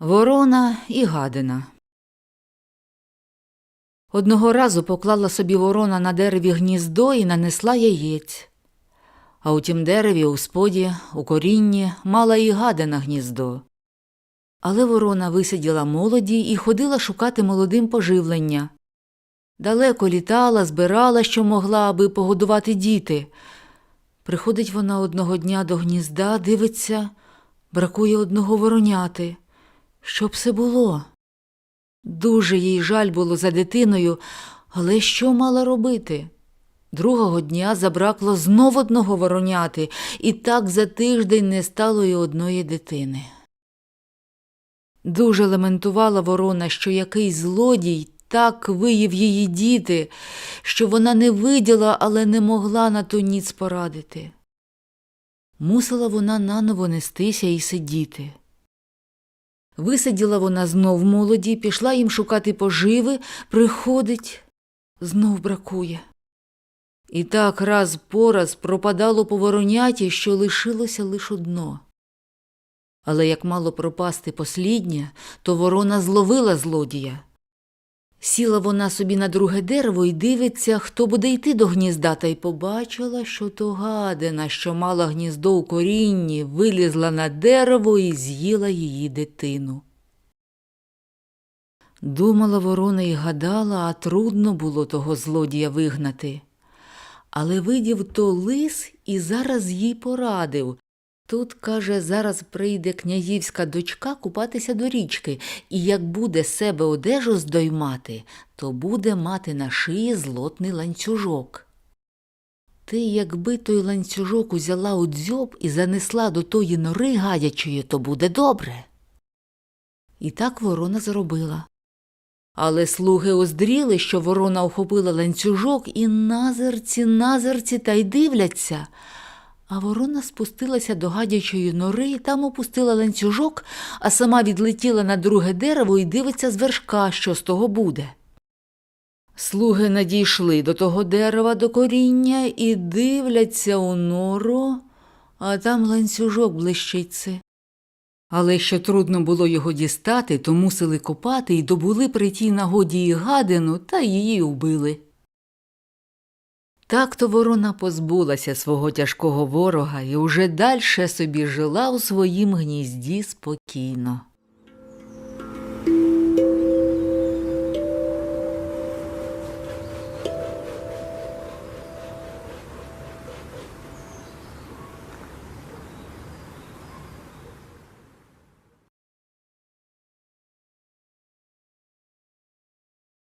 Ворона і гадина. Одного разу поклала собі ворона на дереві гніздо і нанесла яєць. А у тім дереві у споді, у корінні, мала і гадина гніздо. Але ворона висиділа молоді і ходила шукати молодим поживлення. Далеко літала, збирала, що могла, аби погодувати діти. Приходить вона одного дня до гнізда, дивиться, бракує одного вороняти. Що б це було? Дуже їй жаль було за дитиною, але що мала робити? Другого дня забракло знов одного вороняти, і так за тиждень не стало й одної дитини. Дуже лементувала ворона, що якийсь злодій так виїв її діти, що вона не виділа, але не могла на ту ніц порадити. Мусила вона наново нестися і сидіти. Висиділа вона знов молоді, пішла їм шукати поживи, приходить, знов бракує. І так раз по раз пропадало по вороняті, що лишилося лиш одно. Але як мало пропасти посліднє, то ворона зловила злодія. Сіла вона собі на друге дерево і дивиться, хто буде йти до гнізда, та й побачила, що то гадина, що мала гніздо у корінні, вилізла на дерево і з'їла її дитину. Думала ворона і гадала, а трудно було того злодія вигнати. Але видів то лис і зараз їй порадив. Тут, каже, зараз прийде князівська дочка купатися до річки, і як буде себе одежу здоймати, то буде мати на шиї злотний ланцюжок. Ти, якби той ланцюжок узяла у дзьоб і занесла до тої нори гадячої, то буде добре. І так ворона зробила. Але слуги оздріли, що ворона охопила ланцюжок, і назирці, назирці та й дивляться. А ворона спустилася до гадячої нори і там опустила ланцюжок, а сама відлетіла на друге дерево і дивиться з вершка, що з того буде. Слуги надійшли до того дерева до коріння і дивляться у нору, а там ланцюжок блищиться. Але що трудно було його дістати, то мусили копати і добули при тій нагоді і гадину та її убили. Так то ворона позбулася свого тяжкого ворога і уже дальше собі жила у своїм гнізді спокійно.